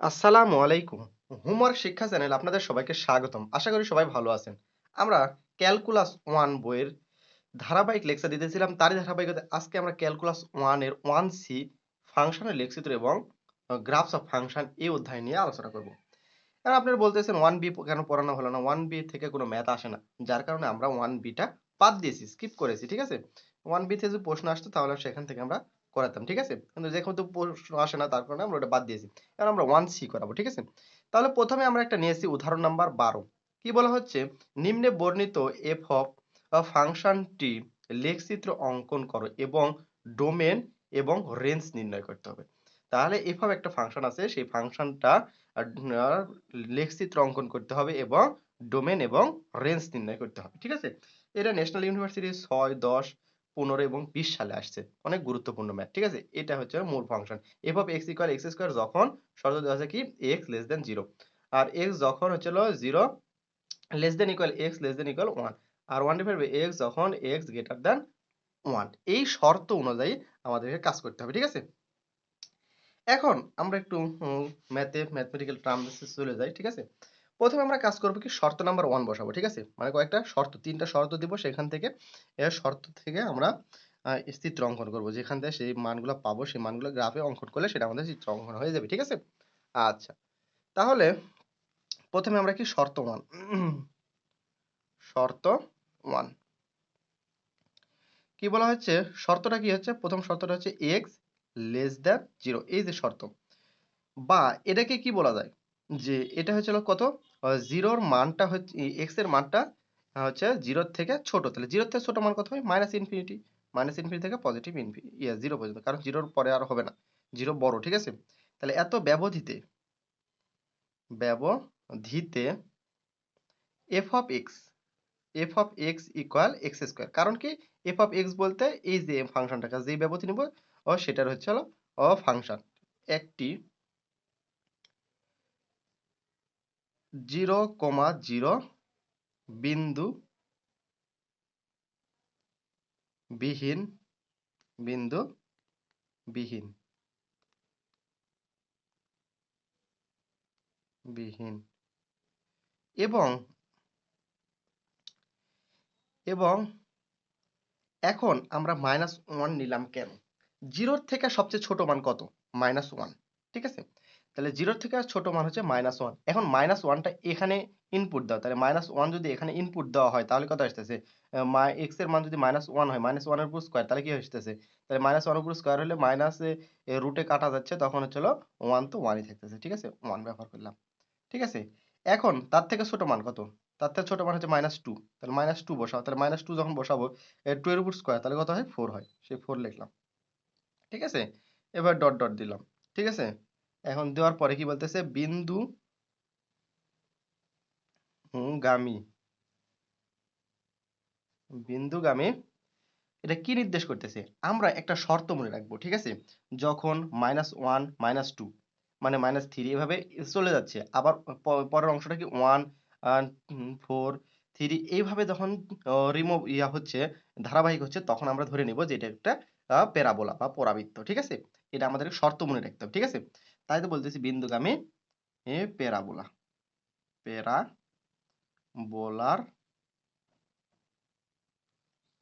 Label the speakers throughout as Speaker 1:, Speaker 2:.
Speaker 1: আসসালামু আলাইকুম। হোমওয়ার্ক শিক্ষা চ্যানেল আপনাদের সবাইকে স্বাগতম। আশা করি সবাই ভালো আছেন। আমরা ক্যালকুলাস ওয়ান বইয়ের ধারাবাহিক লেকচার দিতেছিলাম। তারই ধারাবাহিকতা আজকে আমরা ক্যালকুলাস ওয়ানের ওয়ান সি ফাংশনের লেখচিত্র এবং গ্রাফস অফ ফাংশন এই অধ্যায় নিয়ে আলোচনা করব। এবার আপনারা বলতেছেন ওয়ান বি কেন পড়ানো হলো না? ওয়ান বি থেকে কোনো ম্যাথ আসে না। যার কারণে আমরা ওয়ান বিটা বাদ দিয়েছি, স্কিপ করেছি, ঠিক আছে? ওয়ান বি থেকে যদি প্রশ্ন আসতো তাহলে সেখান থেকে আমরা করাতাম, ঠিক আছে? কিন্তু যেহেতু প্রশ্ন আসে না, তার কারণে আমরা ওটা বাদ দিয়েছি। এবার আমরা ওয়ান সি করাবো, ঠিক আছে? তাহলে প্রথমে আমরা একটা নিয়েছি উদাহরণ নাম্বার বারো। কি বলা হচ্ছে? নিম্নে বর্ণিত এফ অফ ফাংশনটি লেখচিত্র অঙ্কন করো এবং ডোমেন এবং রেঞ্জ নির্ণয় করতে হবে। তাহলে এফ অফ একটা ফাংশন আছে, সেই ফাংশনটা লেখচিত্র অঙ্কন করতে হবে এবং ডোমেন এবং রেঞ্জ নির্ণয় করতে হবে, ঠিক আছে? এটা ন্যাশনাল ইউনিভার্সিটি ছয়, দশ পনেরো এবং বিশ সালে আসছে। অনেক গুরুত্বপূর্ণ ম্যাথ ঠিক আছে? এটা হচ্ছে মূল function f of x equal x square যখন শর্ত দেওয়া আছে কি? এক্স লেস দেন জিরো আর এক্স যখন হচ্ছিল zero less than equal x less than equal one R one by x যখন এক্স গ্রেটার দেন ওয়ান এই শর্ত অনুযায়ী আমাদেরকে কাজ করতে হবে, ঠিক আছে? এখন আমরা একটু ম্যাথে ম্যাথমেটিক্যাল টার্মসে চলে যাই, ঠিক আছে? প্রথমে আমরা কাজ করব কি শর্ত নাম্বার ওয়ান বসাবো, ঠিক আছে? মানে কয়েকটা শর্ত, তিনটা শর্ত দিব সেখান থেকে। এর শর্ত থেকে আমরা চিত্র অঙ্কন করব। যেখান থেকে সেই মানগুলো পাবো, সেই মানগুলো গ্রাফে অঙ্কন করলে সেটা আমাদের চিত্র অঙ্কন হয়ে যাবে, ঠিক আছে? আচ্ছা তাহলে প্রথমে আমরা কি শর্ত ওয়ান শর্ত ওয়ান কি বলা হচ্ছে? শর্তটা কি হচ্ছে? প্রথম শর্তটা হচ্ছে এক্স লেস দ্যান জিরো এই যে শর্ত। বা এটাকে কি বলা যায়? যে এটা হচ্ছিল কত? জিরোর মানটা হচ্ছে এক্সের মানটা হচ্ছে জিরোর থেকে ছোট, তাহলে জিরোর থেকে ছোট মান কত হয়? মাইনাস ইনফিনিটি মাইনাস ইনফিনিটি থেকে পজিটিভ ইনফিনিটি ইয়া জিরো পর্যন্ত, কারণ জিরোর পরে আর হবে না জিরো বড়, ঠিক আছে? তাহলে এত ব্যবধিতে ব্যবধিতে f of x f of x equal x square কারণ কি? এফ অফ এক্স বলতে এই যে ফাংশনটাকে যে ব্যবধি নিব, ও সেটার হচ্ছে হলো ও ফাংশন একটি জিরো কমা জিরো বিন্দু বিহীন বিন্দু বিহীন বিহীন। এবং এবং এখন আমরা মাইনাস ওয়ান নিলাম কেন? জিরোর থেকে সবচেয়ে ছোট মান কত? মাইনাস ওয়ান ঠিক আছে? তাহলে জিরোর থেকে ছোট মান হচ্ছে মাইনাস ওয়ান এখন মাইনাস ওয়ানটা এখানে ইনপুট দাও। তাহলে মাইনাস ওয়ান যদি এখানে ইনপুট দেওয়া হয়, তাহলে কত আসতেছে? এক্সের মান যদি মাইনাস ওয়ান হয় মাইনাস ওয়ানের উপর স্কোয়ার তাহলে কি আসতেছে? তাহলে মাইনাস ওয়ানের উপর স্কোয়ার হলে মাইনাসে রুটে কাটা যাচ্ছে, তখন হচ্ছে ওয়ান তো ওয়ানই থাকতেছে, ঠিক আছে? ওয়ান ব্যবহার করলাম, ঠিক আছে? এখন তার থেকে ছোট মান কত? তার থেকে ছোট মান হচ্ছে মাইনাস টু তাহলে মাইনাস টু বসাও, তাহলে মাইনাস টু যখন বসাবো টু এর উপর স্কোয়ার তাহলে কত হয়? ফোর হয়, সেই ফোর লিখলাম, ঠিক আছে? এবার ডট ডট দিলাম, ঠিক আছে? এখন দেওয়ার পরে কি বলতেছে? বিন্দু গামী। বিন্দুগামী এটা কি নির্দেশ করতেছে? আমরা একটা শর্ত মনে রাখব, ঠিক আছে? যখন মাইনাস ওয়ান মাইনাস টু মানে মাইনাস থ্রি এভাবে চলে যাচ্ছে, আবার পরের অংশটা কি? ওয়ান ফোর থ্রি এইভাবে যখন রিমুভ ইয়া হচ্ছে, ধারাবাহিক হচ্ছে, তখন আমরা ধরে নিব যে এটা একটা প্যারাবোলা বা পরাবৃত্ত, ঠিক আছে? এটা আমাদের শর্ত মনে রাখতে হবে, ঠিক আছে? তাই তো বলতেছি বিন্দুগামী এ প্যারাবোলা। প্যারা বোলার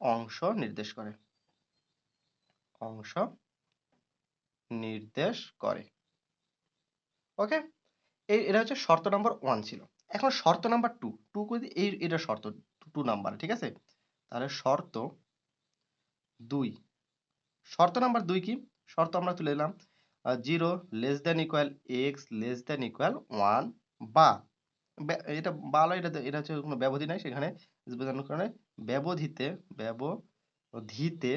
Speaker 1: অংশ নির্দেশ করে। অংশ নির্দেশ করে। ওকে? এই এটা হচ্ছে শর্ত নাম্বার ওয়ান ছিল। এখন শর্ত নাম্বার টু টু করে এই এটা শর্ত টু নাম্বার, ঠিক আছে? তাহলে শর্ত দুই। শর্ত নাম্বার দুই কি? শর্ত আমরা তুলে নিলাম। Zero less than equal x less than equal one বা এটা ভালো এটা এটা হচ্ছে কোনো ব্যবধি নাই, সেখানে কারণে ব্যবধিতে ব্যবধিতে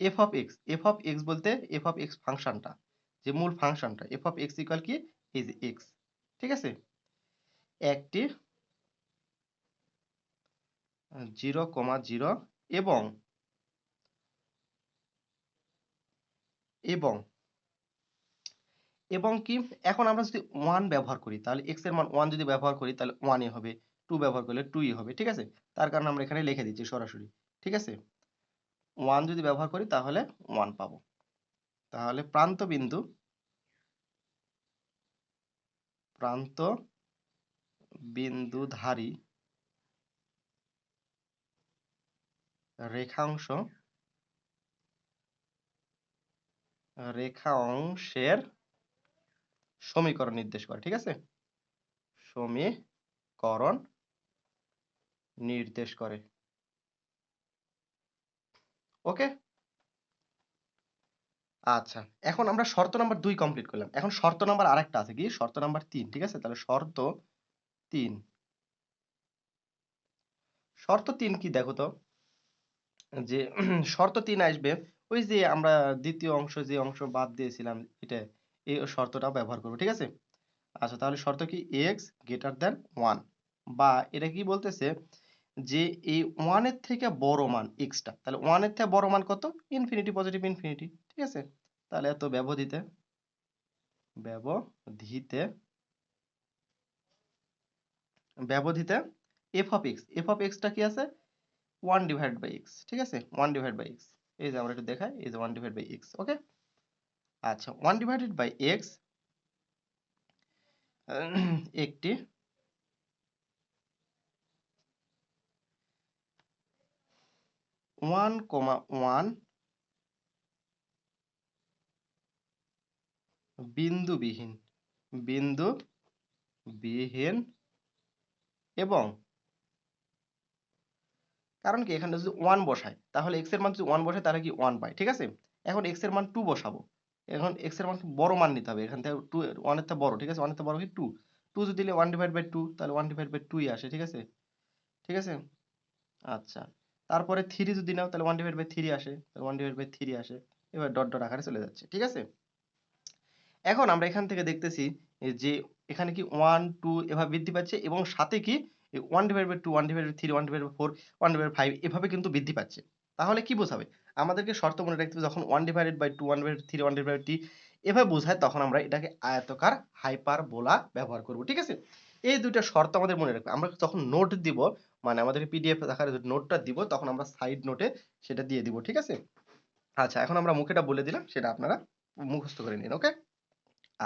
Speaker 1: f of x f of x বলতে এফ অফ এক্স ফাংশনটা, যে মূল ফাংশনটা এফ অফ এক্স ইকুয়াল কি? এই এক্স ঠিক আছে? একটি জিরো কমা জিরো এবং এবং এবং কি? এখন আমরা যদি ওয়ান ব্যবহার করি, তাহলে এক্সের মান ওয়ান যদি ব্যবহার করি, তাহলে ওয়ানই হবে টু ব্যবহার করলে টুই হবে, ঠিক আছে? তার কারণে আমরা এখানে লিখে দিচ্ছি সরাসরি, ঠিক আছে? ওয়ান যদি ব্যবহার করি, তাহলে ওয়ান পাবো। তাহলে প্রান্ত বিন্দু, প্রান্ত বিন্দুধারী, রেখাংশ রেখাংশের সমীকরণ নির্দেশ করে, ঠিক আছে? সমীকরণ নির্দেশ করে। ওকে? আচ্ছা এখন আমরা শর্ত নাম্বার দুই কমপ্লিট করলাম। এখন শর্ত নাম্বার আরেকটা আছে কি? শর্ত নাম্বার তিন, ঠিক আছে? তাহলে শর্ত তিন। শর্ত তিন কি দেখো তো? যে শর্ত তিন আসবে ওই যে আমরা দ্বিতীয় অংশ যে অংশ বাদ দিয়েছিলাম, এটা, এই শর্তটা ব্যবহার করব, ঠিক আছে? আচ্ছা তাহলে শর্ত কি? এক্স গ্রেটার দেন ওয়ান বা এটা কি বলতেছে? যে এই ওয়ানের থেকে বড় মান এক্সটা তাহলে ওয়ানের থেকে বড় মান কত? ইনফিনিটি পজিটিভ ইনফিনিটি ঠিক আছে? তাহলে এত ব্যবধিতে ব্যবধিতে ব্যবধিতে f of x f of extra কি আছে? ওয়ান ডিভাইড বাই এক্স ঠিক আছে? ওয়ান ডিভাইড বাই এক্স এই যে আমরা একটু দেখাই, এই যে one divide by x okay আচ্ছা ওয়ান ডিভাইডেড বাই এক্স একটি ওয়ান কমা ওয়ান বিন্দুবিহীন বিন্দু বিহীন এবং, কারণ কি, এখানে যদি ওয়ান বসাই তাহলে এক্সের মান যদি ওয়ান বসে তাহলে কি ওয়ান পাই, ঠিক আছে? এখন এক্সের মান টু বসাবো। এখন এক্সের মান বড় মান নিতে হবে, এখান থেকে টু ওয়ানের থেকে বড়, ঠিক আছে? ওয়ানের থেকে বড় কি টু টু যদি দিলে ওয়ান ডিভাইড বাই টু তাহলে ওয়ান ডিভাইড বাই টুই আসে, ঠিক আছে? ঠিক আছে? আচ্ছা। তারপরে থ্রি যদি নাও, তাহলে ওয়ান ডিভাইড বাই থ্রি আসে, তাহলে ওয়ান ডিভাইড বাই থ্রি আসে। এবার ডট ডট আকারে চলে যাচ্ছে, ঠিক আছে? এখন আমরা এখান থেকে দেখতেছি যে এখানে কি ওয়ান টু এভাবে বৃদ্ধি পাচ্ছে এবং সাথে কি one divide by two one divide by three one divide by four one divide five এভাবে কিন্তু বৃদ্ধি পাচ্ছে। তাহলে কি বোঝাবে? আমাদেরকে শর্ত মনে রাখতে হবে, যখন one divided by two one divide three one divide টি এভাবে বোঝায়, তখন আমরা এটাকে আয়তকার হাইপার বোলা ব্যবহার করব, ঠিক আছে? এই দুইটা শর্ত আমাদের মনে রাখবে। আমরা যখন নোট দিব মানে আমাদের পিডিএফ আকারে নোটটা দিব, তখন আমরা সাইড নোটে সেটা দিয়ে দিব, ঠিক আছে? আচ্ছা এখন আমরা মুখেটা বলে দিলাম, সেটা আপনারা মুখস্থ করে নিন ওকে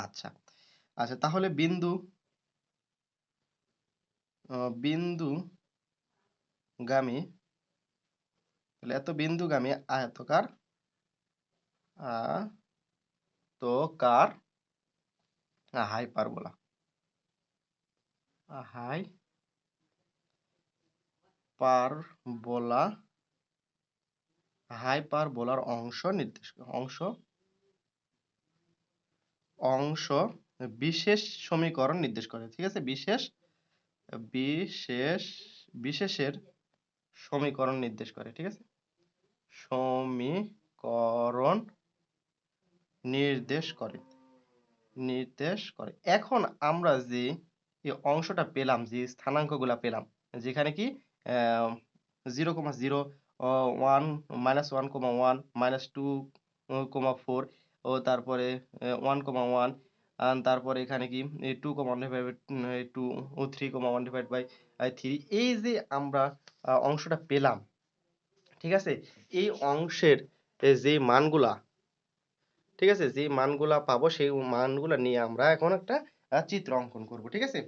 Speaker 1: আচ্ছা আচ্ছা তাহলে বিন্দু বিন্দু গামী তাহলে এত বিন্দুগামী আয়তকার আয়তকার, হাইপারবোলা হাই পারবোলা হাইপারবোলার অংশ নির্দেশ, অংশ অংশ বিশেষ সমীকরণ নির্দেশ করে, ঠিক আছে? বিশেষ বিশেষ, বিশেষের সমীকরণ নির্দেশ করে, ঠিক আছে? সমীকরণ নির্দেশ করে। নির্দেশ করে। এখন আমরা যে অংশটা পেলাম, যে স্থানাঙ্কগুলা পেলাম, যেখানে কি zero comma zero one minus one comma one minus two comma four ও তারপরে ওয়ান কমা ওয়ান তারপরে এখানে কি two comma one divide two O three comma one divide by three এই যে আমরা অংশটা পেলাম ঠিক আছে? এই অংশের যে মানগুলা, ঠিক আছে? যে মানগুলা পাবো, সেই মানগুলা নিয়ে আমরা এখন একটা চিত্র অঙ্কন করব, ঠিক আছে?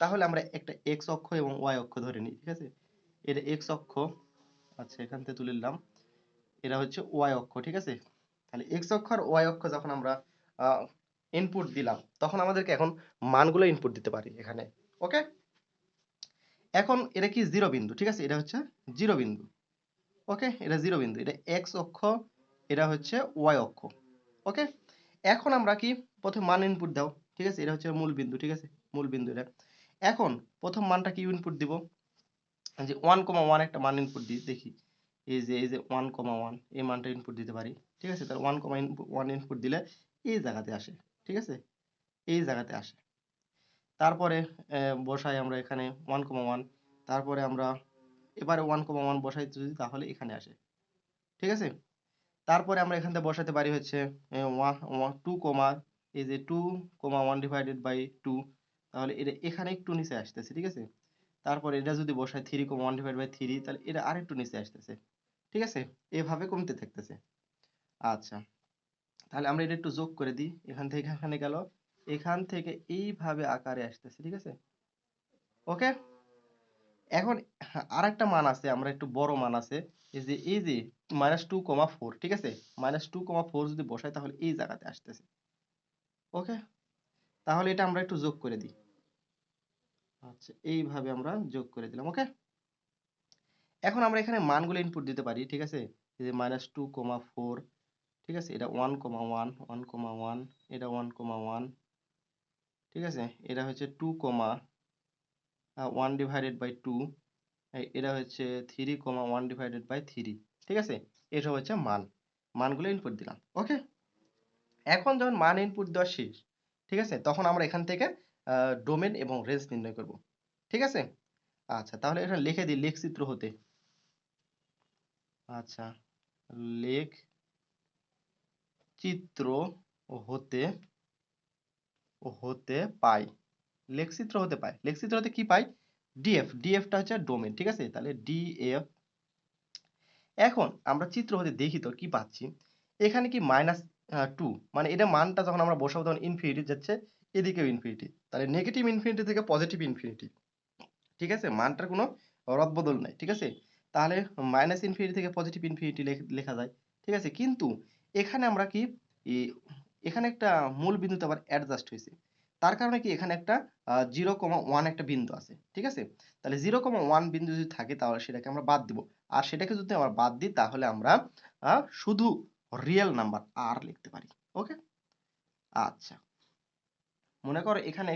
Speaker 1: তাহলে আমরা একটা এক্স অক্ষ এবং ওয়াই অক্ষ ধরে নিই, ঠিক আছে? এটা এক্স অক্ষ আচ্ছা এখান থেকে তুলে নিলাম। এটা হচ্ছে ওয়াই অক্ষ, ঠিক আছে? তাহলে এক্স অক্ষ আর ওয়াই অক্ষ যখন আমরা ইনপুট দিলাম, তখন আমাদেরকে এখন মানগুলো ইনপুট দিতে পারি এখানে ওকে এখন এটা কি জিরো বিন্দু, ঠিক আছে? এটা হচ্ছে জিরো বিন্দু। ওকে এটা জিরো বিন্দু, এটা এক্স অক্ষ, এটা হচ্ছে ওয়াই অক্ষ ওকে এখন আমরা কি? প্রথম মান ইনপুট দাও, ঠিক আছে? এটা হচ্ছে মূল বিন্দু, ঠিক আছে? মূল বিন্দু এটা। এখন প্রথম মানটা কি ইনপুট দিব? যে ওয়ান কমা ওয়ান একটা মান ইনপুট দিই, দেখি। এই যে এই যে ওয়ান কমা ওয়ান এই মানটা ইনপুট দিতে পারি, ঠিক আছে? তাহলে ওয়ান কমা ওয়ান ইনপুট দিলে এই জায়গাতে আসে, ঠিক আছে? এই জায়গাতে আসে। তারপরে বসাই আমরা এখানে ওয়ান কমা ওয়ান তারপরে আমরা এবারে ওয়ান কমা ওয়ান বসাই যদি তাহলে এখানে আসে। ঠিক আছে? তারপরে আমরা এখান থেকে বসাতে পারি হচ্ছে টু কমা এই যে two comma one divided by two তাহলে এটা এখানে একটু নিচে আসতেছে, ঠিক আছে? তারপরে এটা যদি বসাই three comma one divide by three তাহলে এটা আরেকটু নিচে আসতেছে, ঠিক আছে? এভাবে কমতে থাকতেছে। আচ্ছা তাহলে আমরা এটা একটু যোগ করে দিই। এখান থেকে এখানে গেল। এখান থেকে এইভাবে আকারে আসতেছে, ঠিক আছে? ওকে এখন আর একটা মান আছে, আমরা একটু বড় মান আছে, এই যে এই যে মাইনাস টু কমা ফোর ঠিক আছে? মাইনাস টু কমা ফোর যদি বসাই তাহলে এই জায়গাতে আসতেছে। ওকে তাহলে এটা আমরা একটু যোগ করে দিই। আচ্ছা এইভাবে আমরা যোগ করে দিলাম ওকে এখন আমরা এখানে মানগুলো ইনপুট দিতে পারি, ঠিক আছে? এই যে মাইনাস টু কমা ফোর ঠিক আছে? এটা one comma one one comma one এটা ওয়ান কমা ওয়ান ঠিক আছে? এটা হচ্ছে two comma one divided by two এটা হচ্ছে three comma one divided by three ঠিক আছে? এটা হচ্ছে মান। মানগুলো ইনপুট দিলাম ওকে এখন যখন মান ইনপুট দেওয়া শেষ, ঠিক আছে? তখন আমরা এখান থেকে ডোমেন এবং রেঞ্জ নির্ণয় করব, ঠিক আছে? আচ্ছা তাহলে এটা লিখে দিই, লেখ চিত্র হতে। আচ্ছা লেখ চিত্র হতে হতে পাই। লেখচিত্র হতে পাই লেখচিত্র হতে কি পাই? ডিএফ ডিএফটা হচ্ছে ডোমেন ঠিক আছে? তাহলে ডিএফ এখন আমরা চিত্র হতে দেখি তো কি পাচ্ছি? এখানে কি মাইনাস টু মানে এটা মানটা যখন আমরা বসাবো তখন ইনফিনিটি যাচ্ছে এদিকেও ইনফিনিটি তাহলে নেগেটিভ ইনফিনিটি থেকে পজিটিভ ইনফিনিটি ঠিক আছে? মানটার কোনো রদবদল নাই, ঠিক আছে? তাহলে মাইনাস ইনফিনিটি থেকে পজিটিভ ইনফিনিটি লেখা যায়, ঠিক আছে? কিন্তু এখানে আমরা কি এখানে একটা মূল বিন্দুতে আবার অ্যাডজাস্ট হয়েছে। তার কারণে কি এখানে একটা জিরো কমা ওয়ান একটা বিন্দু আছে, ঠিক আছে? তাহলে জিরো কমা ওয়ান বিন্দু যদি থাকে তাহলে সেটাকে আমরা বাদ দিব। আর সেটাকে যদি আমরা বাদ দিই তাহলে আমরা শুধু রিয়েল নাম্বার আর লিখতে পারি ওকে আচ্ছা। মনে করো এখানে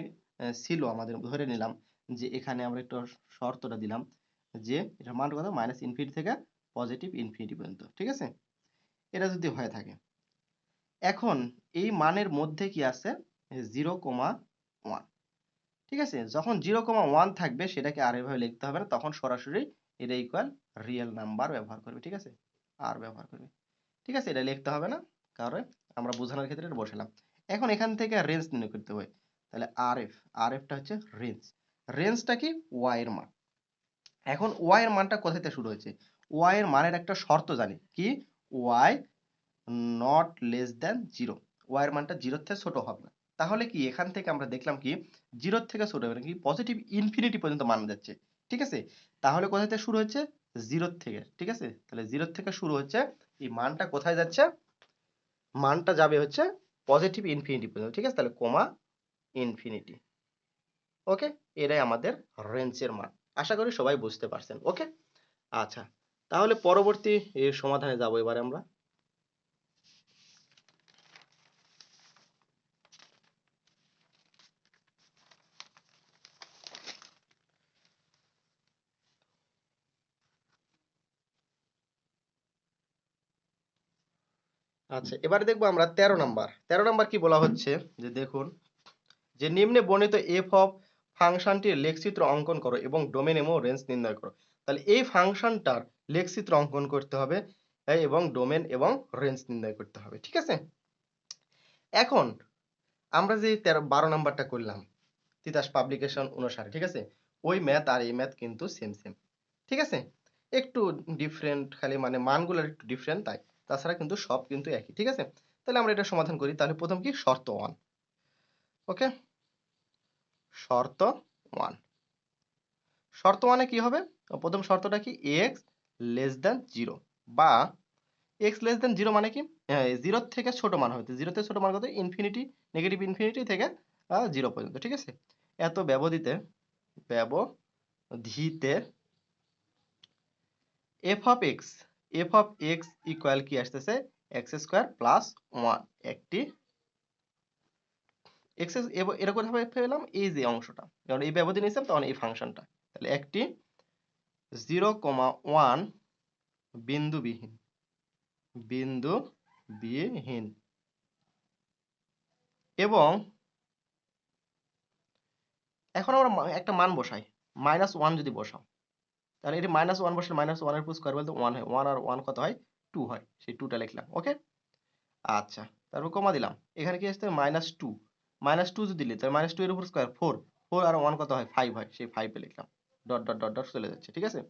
Speaker 1: ছিল আমাদের, ধরে নিলাম যে এখানে আমরা একটু শর্তটা দিলাম যে এটা মান কত? মাইনাস ইনফিনিটি থেকে পজিটিভ ইনফিনিটি পর্যন্ত, ঠিক আছে? এটা যদি হয়ে থাকে। এখন এই মানের মধ্যে কি আছে? জিরো কমা ওয়ান ঠিক আছে? যখন জিরো কমা ওয়ান থাকবে, সেটাকে আর এভাবে লিখতে হবে না, তখন সরাসরি এটা ইকুয়াল রিয়েল নাম্বার ব্যবহার করবে, ঠিক আছে? আর ব্যবহার করবে। ঠিক আছে? এটা লিখতে হবে না, কারণ আমরা বোঝানোর ক্ষেত্রে এটা বসালাম। এখন এখান থেকে রেঞ্জ নির্ণয় করতে হবে। তাহলে আর এফ আর এফটা হচ্ছে রেঞ্জ রেঞ্জটা কি? ওয়াই এর মান। এখন ওয়াই এর মানটা কোথা থেকে শুরু হয়েছে? ওয়াই এর মানের একটা শর্ত জানি। কি? Y naught less than zero y এর মানটা জিরোর থেকে ছোট হবে না। তাহলে কি এখান থেকে আমরা দেখলাম কি জিরোর থেকে শুরু হবে কি পজিটিভ ইনফিনিটি পর্যন্ত মান যাচ্ছে, ঠিক আছে? তাহলে কোথা থেকে শুরু হচ্ছে? জিরোর থেকে, ঠিক আছে? তাহলে জিরোর থেকে শুরু হচ্ছে, এই মানটা কোথায় যাচ্ছে? মানটা যাবে হচ্ছে পজিটিভ ইনফিনিটি পর্যন্ত, ঠিক আছে? তাহলে কমা ইনফিনিটি ওকে এটাই আমাদের রেঞ্জের মান, আশা করি সবাই বুঝতে পারছেন ওকে আচ্ছা তাহলে পরবর্তী সমাধানে যাব এবারে আমরা। আচ্ছা এবারে দেখব আমরা তেরো নাম্বার। তেরো নাম্বার কি বলা হচ্ছে? যে দেখুন, যে নিম্নে বর্ণিত এফ অফ ফাংশনটির লেখচিত্র অঙ্কন করো এবং ডোমেন এবং রেঞ্জ নির্ণয় করো। তাহলে এই ফাংশনটার লেখচিত্র অঙ্কন করতে হবে এবং ডোমেন এবং রেঞ্জ নির্ণয় করতে হবে, ঠিক আছে? এখন আমরা যে তেরো, বারো নাম্বারটা করলাম, তিতাস পাবলিকেশন অনুসারে, ঠিক আছে? ওই ম্যাথ আর এই ম্যাথ কিন্তু সেম সেম ঠিক আছে? একটু ডিফারেন্ট খালি মানে মানগুলো একটু ডিফারেন্ট তাই। তাছাড়া কিন্তু সব কিন্তু একই, ঠিক আছে? তাহলে আমরা এটা সমাধান করি। তাহলে প্রথম কি? শর্ত ওয়ান ওকে শর্ত ওয়ান শর্ত ওয়ানে কি হবে? প্রথম শর্তটা কি? এক্স লেস দেন জিরো বা এক্স লেস দেন জিরো মানে কি? জিরো থেকে ছোট মান হইতে জিরো থেকে ছোট মান কত? ইনফিনিটি নেগেটিভ ইনফিনিটি থেকে জিরো পর্যন্ত, ঠিক আছে? এত ব্যবধিতে ব্যবধিতে f of x f of x equal কি আসতেছে? এক্স স্কোয়ার প্লাস ওয়ান একটি এক্স এরকম ভাবে পেলাম এই যে অংশটা। এই নিয়েছিলাম, তখন এই ফাংশনটা। তাহলে একটি জিরো কমা ওয়ান বিন্দুবিহীন। বিন্দু বিহীন এবং এখন আমরা একটা মান বসাই। মাইনাস ওয়ান যদি বসাও। তাহলে এটি মাইনাস ওয়ান বসলে মাইনাস ওয়ানের উপর স্কোয়ার বলতে ওয়ান হয়। ওয়ান আর ওয়ান কত হয়? টু হয়। সেই টুটা লিখলাম ওকে আচ্ছা তারপর কমা দিলাম। এখানে কি আসতে মাইনাস টু মাইনাস টু যদি তাহলে মাইনাস টু এর উপর স্কোয়ার ফোর ফোর আর ওয়ান কত হয়? ফাইভ হয়। সেই ফাইভে লিখলাম। ডট ডট ডট ডট চলে যাচ্ছে, ঠিক আছে?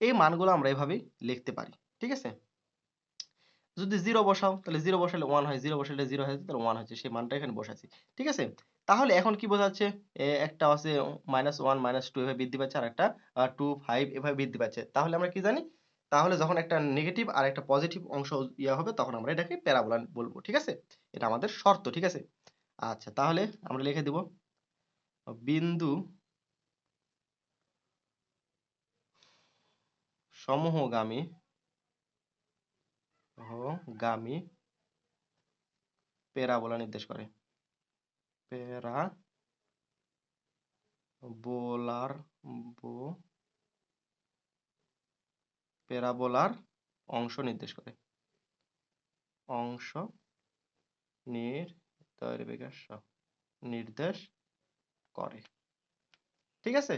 Speaker 1: এই মানগুলো আমরা এভাবেই লিখতে পারি, ঠিক আছে? যদি জিরো বসাও, তাহলে জিরো বসালে ওয়ান হয়। জিরো বসালে জিরো হয় তাহলে ওয়ান হচ্ছে। সেই মানটা এখানে বসাচ্ছি, ঠিক আছে? তাহলে এখন কি বোঝাচ্ছে? একটা আছে মাইনাস ওয়ান মাইনাস টু এভাবে বৃদ্ধি পাচ্ছে আর একটা টু ফাইভ এভাবে বৃদ্ধি পাচ্ছে। তাহলে আমরা কি জানি? তাহলে যখন একটা নেগেটিভ আর একটা পজিটিভ অংশ ইয়ে হবে, তখন আমরা এটাকে প্যারাবোলা বলব, ঠিক আছে? এটা আমাদের শর্ত, ঠিক আছে? আচ্ছা তাহলে আমরা লিখে দিব, বিন্দু সমূহগামী গামী প্যারাবোলা নির্দেশ করে। প্যারা বোলার বো প্যারাবোলার অংশ নির্দেশ করে। অংশ নির্দেশ নির্দেশ করে। ঠিক আছে?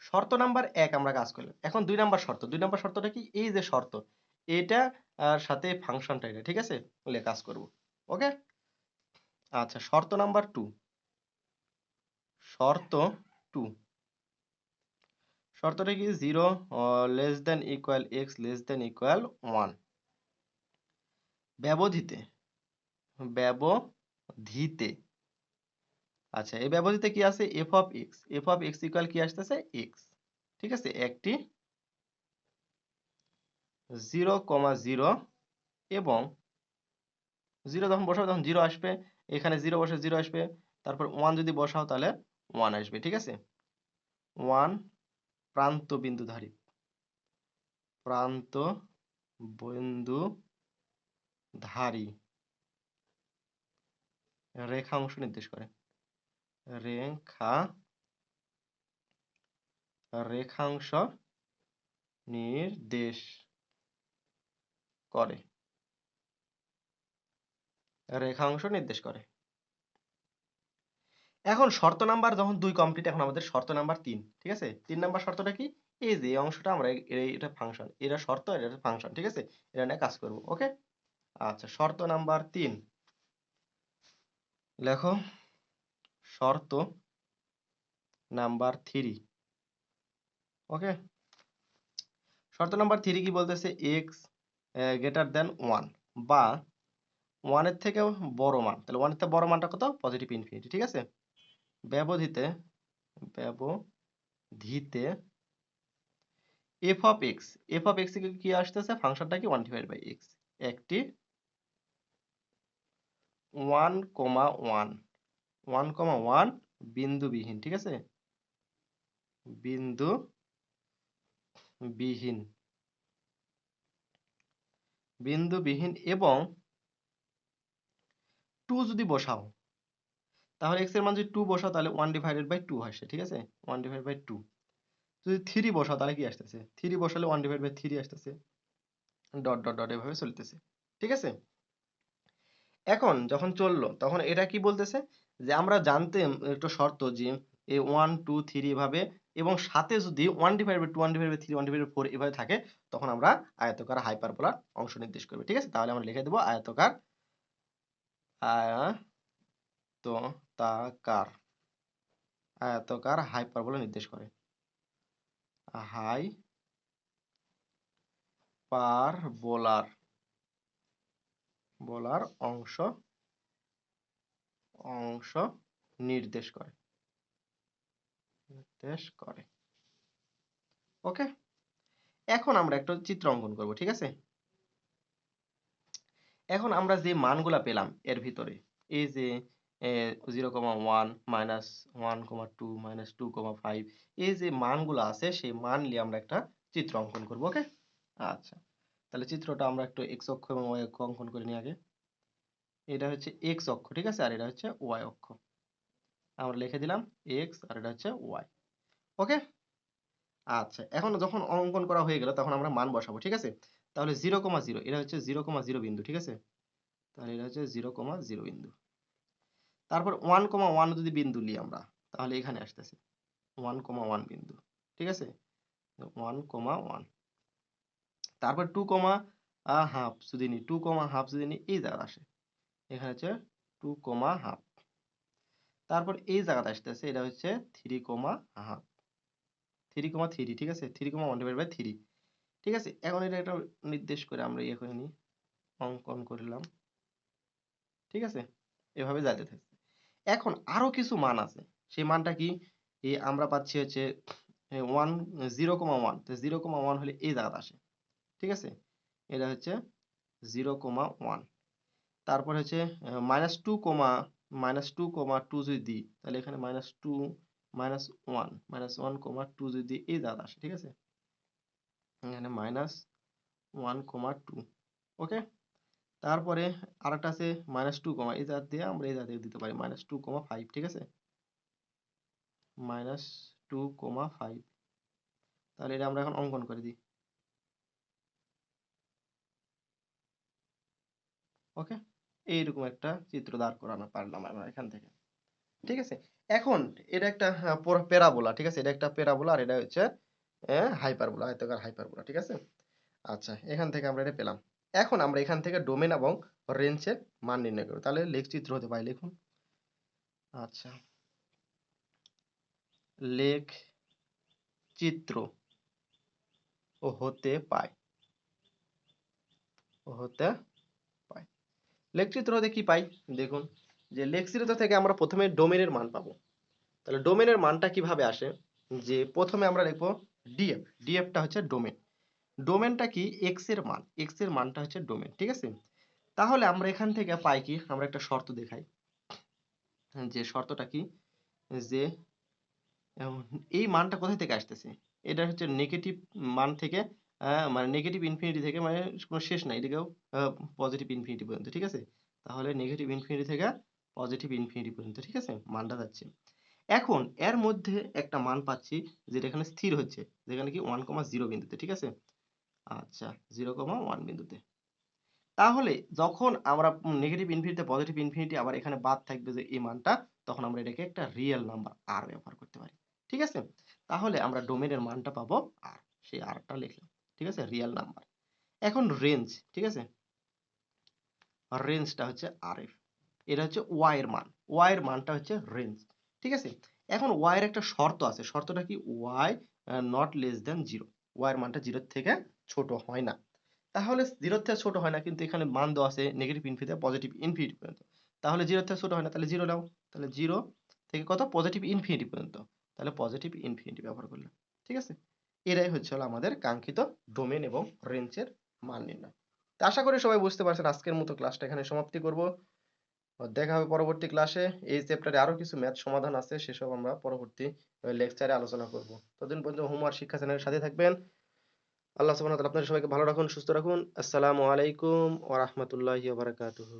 Speaker 1: শর্ত নাম্বার এক আমরা কাজ করলাম। এখন দুই নাম্বার শর্ত। দুই নাম্বার শর্তটা কি? এই যে শর্ত, এটা আর সাথে ফাংশনটা এটা, ঠিক আছে? কাজ করব। ওকে? আচ্ছা শর্ত নাম্বার টু শর্ত টু শর্তটা কি? Zero less than equal x less than equal one ব্যবধিতে ব্যবধিতে। আচ্ছা এই ব্যবধিতে কি আছে? F of x f of x equal কি আসতেছে? এক্স ঠিক আছে? একটি জিরো কমা জিরো এবং জিরো যখন বসাবে, তখন জিরো আসবে। এখানে জিরো বসে জিরো আসবে, তারপর ওয়ান যদি বসাও তাহলে ওয়ান আসবে, ঠিক আছে? ওয়ান প্রান্ত বিন্দুধারী প্রান্ত বিন্দু ধারী রেখাংশ নির্দেশ করে, রেখা, রেখাংশ নির্দেশ করে। রেখাংশ নির্দেশ করে। এখন শর্ত নাম্বার যখন দুই কমপ্লিট এখন আমাদের শর্ত নাম্বার তিন, ঠিক আছে? তিন নাম্বার শর্তটা কি? এই যে অংশটা আমরা এটা ফাংশন এটা শর্ত, এটা ফাংশন ঠিক আছে? এটা নিয়ে কাজ করব ওকে আচ্ছা শর্ত নাম্বার তিন। লেখো, শর্ত নাম্বার থ্রি ওকে শর্ত নাম্বার থ্রি কি বলতেছে? এক্স গ্রেটার দেন ওয়ান বা ওয়ানের থেকেও বড় মান। তাহলে ওয়ানের থেকে বড় মানটা কত? পজিটিভ ইনফিনিটি ঠিক আছে? ব্যবধিতে ব্যবধিতে f of x f of x কি আসতেছে? ফাংশনটা কি? ওয়ান ডিভাইড বাই এক্স একটি one comma one one comma one বিন্দুবিহীন, ঠিক আছে? বিন্দু বিহীন বিন্দুবিহীন এবং টু যদি বসাও, তাহলে এক্সের মান যদি টু বসাও, তাহলে ওয়ান ডিভাইডেড বাই টু আসে, ঠিক আছে? ওয়ান ডিভাইড বাই টু যদি থ্রি বসাও, তাহলে কি আসতেছে? থ্রি বসালে ওয়ান ডিভাইড বাই থ্রি আসতেছে। ডট ডট ডট এভাবে চলতেছে, ঠিক আছে? এখন যখন চলল, তখন এটা কি বলতেছে? যে আমরা জানতাম একটা শর্ত যে এই ওয়ান টু থ্রি এভাবে, এবং সাথে যদি one divide by two one divide by three one divide by four এভাবে থাকে, তখন আমরা আয়তকার হাইপারবোলার অংশ নির্দেশ করবে, ঠিক আছে? তাহলে আমরা লিখে দেবো আয়তকার আয়তকার। আয়তকার হাইপারবোলা নির্দেশ করে। হাই পার বোলার বলার অংশ অংশ নির্দেশ করে। নির্দেশ করে। ওকে, এখন আমরা একটা চিত্র অঙ্কন করব, ঠিক আছে? এখন আমরা যে মানগুলা পেলাম এর ভিতরে, এই যে zero comma one minus one comma two minus two comma five এই যে মানগুলো আছে, সেই মান নিয়ে আমরা একটা চিত্র অঙ্কন করব, ওকে? আচ্ছা তাহলে চিত্রটা আমরা একটু এক্স অক্ষ এবং ওয়াই অক্ষ অঙ্কন করে নিই আগে। এটা হচ্ছে এক্স অক্ষ, ঠিক আছে? আর এটা হচ্ছে ওয়াই অক্ষ। আমরা লিখে দিলাম এক্স আর এটা হচ্ছে ওয়াই ওকে? আচ্ছা এখন যখন অঙ্কন করা হয়ে গেল, তখন আমরা মান বসাবো, ঠিক আছে? তাহলে জিরো কমা জিরো এটা হচ্ছে জিরো কমা জিরো বিন্দু, ঠিক আছে? তাহলে এটা হচ্ছে জিরো কমা জিরো বিন্দু। তারপর ওয়ান কমা ওয়ান যদি বিন্দু নিই আমরা, তাহলে এখানে আসতেছে। ওয়ান কমা ওয়ান বিন্দু, ঠিক আছে? ওয়ান কমা ওয়ান তারপর টু কমা হাফ যদি নিই টু কমা হাফ যদি নিই, এই জায়গা আসে। এখানে হচ্ছে টু কমা হাফ তারপর এই জায়গাটা আসতেছে, এটা হচ্ছে three comma half three comma three ঠিক আছে? Three comma one divide by three ঠিক আছে? এখন এটা একটা নির্দেশ করে আমরা ইয়ে করে নিই, অঙ্কন করলাম। ঠিক আছে? এভাবে যাইতে থাকছে। এখন আরও কিছু মান আছে। সেই মানটা কি? এই আমরা পাচ্ছি হচ্ছে ওয়ান জিরো কমা ওয়ান তো জিরো কমা ওয়ান হলে এই জায়গাতে আসে। ঠিক আছে? এটা হচ্ছে জিরো কমা ওয়ান তারপর হচ্ছে minus two comma minus two comma two যদি দিই, তাহলে এখানে minus two minus one minus one comma two যদি এই জায়গাতে আসে। ঠিক আছে? এখানে minus one comma two okay তারপরে আরেকটা আছে মাইনাস টু কমা এই জাত দিয়ে আমরা এই জাত দিতে পারি মাইনাস টু কমা ফাইভ ঠিক আছে? মাইনাস টু কমা ফাইভ তাহলে এটা আমরা এখন অঙ্কন করে দিই ওকে এইরকম একটা চিত্র দাঁড় করানো পারলাম আমরা এখান থেকে, ঠিক আছে? এখন এটা একটা প্যারাবোলা, ঠিক আছে? এটা একটা প্যারাবোলা আর এটা হচ্ছে হাইপারবোলা, আয়তাকার হাইপারবোলা, ঠিক আছে? আচ্ছা এখান থেকে আমরা এটা পেলাম। এখন আমরা এখান থেকে ডোমেন এবং রেঞ্জের মান নির্ণয় করব। তাহলে লেখ চিত্র হতে পারে, লিখুন। আচ্ছা। লেখ চিত্র ও হতে পায়। হতে পায়। লেখ চিত্র হতে কি পাই? দেখুন, যে লেখ চিত্র থেকে আমরা প্রথমে ডোমেনের মান পাবো। তাহলে ডোমেনের মানটা কীভাবে আসে? যে প্রথমে আমরা লিখব ডিএফ ডিএফটা হচ্ছে ডোমেন ডোমেনটা কি? এক্সের মান এক্সের মানটা হচ্ছে ডোমেন ঠিক আছে? তাহলে আমরা এখান থেকে পাই কি? আমরা একটা শর্ত দেখাই। যে শর্তটা কি? যে এই মানটা কোথা থেকে আসতেছে? এটা হচ্ছে নেগেটিভ মান থেকে মানে নেগেটিভ ইনফিনিটি থেকে মানে কোনো শেষ নাই এদিকেও পজিটিভ ইনফিনিটি পর্যন্ত, ঠিক আছে? তাহলে নেগেটিভ ইনফিনিটি থেকে পজিটিভ ইনফিনিটি পর্যন্ত, ঠিক আছে? মানটা যাচ্ছে। এখন এর মধ্যে একটা মান পাচ্ছি যেটা এখানে স্থির হচ্ছে, যেখানে কি ওয়ান কমা জিরো বিন্দুতে, ঠিক আছে? আচ্ছা জিরো কমা ওয়ান বিন্দুতে। তাহলে যখন আমরা নেগেটিভ ইনফিনিটিতে পজিটিভ ইনফিনিটি আবার এখানে বাদ থাকবে যে এই মানটা, তখন আমরা এটাকে একটা রিয়েল নাম্বার আর ব্যবহার করতে পারি, ঠিক আছে? তাহলে আমরা ডোমেনের মানটা পাবো আর সেই আরটা লিখলাম, ঠিক আছে? রিয়েল নাম্বার এখন রেঞ্জ ঠিক আছে? রেঞ্জটা হচ্ছে আর এফ এটা হচ্ছে ওয়াই এর মান ওয়াই এর মানটা হচ্ছে রেঞ্জ ঠিক আছে? এখন ওয়াই এর একটা শর্ত আছে। শর্তটা কি? Y not less than zero Y এর মানটা জিরোর থেকে ছোট হয় না। তাহলে জিরোর থেকে ছোট হয় না, কিন্তু এখানে মান দেওয়া আছে নেগেটিভ ইনফিনিটি পজিটিভ ইনফিনিটি পর্যন্ত। তাহলে জিরোর থেকে ছোট হয় না, তাহলে জিরো নাও। তাহলে জিরো থেকে কত? পজিটিভ ইনফিনিটি পর্যন্ত। তাহলে পজিটিভ ইনফিনিটি ব্যবহার করলাম। ঠিক আছে? এরাই হচ্ছে হলো আমাদের কাঙ্ক্ষিত ডোমেন এবং রেঞ্জের মান নির্ণয়। তা আশা করি সবাই বুঝতে পারছেন। আজকের মতো ক্লাসটা এখানে সমাপ্তি করব। দেখা হবে পরবর্তী ক্লাসে এই চ্যাপ্টারে আরও কিছু ম্যাথ সমাধান আছে, সেসব আমরা পরবর্তী লেকচারে আলোচনা করব। ততদিন পর্যন্ত হোমওয়ার্ক শিক্ষা চ্যানেলের সাথে থাকবেন। আল্লাহ সুবহানাহু ওয়া তাআলা আপনাদের সবাইকে ভালো রাখুন, সুস্থ রাখুন। আসসালামু আলাইকুম ওয়া রাহমাতুল্লাহি ওয়া বারাকাতুহু।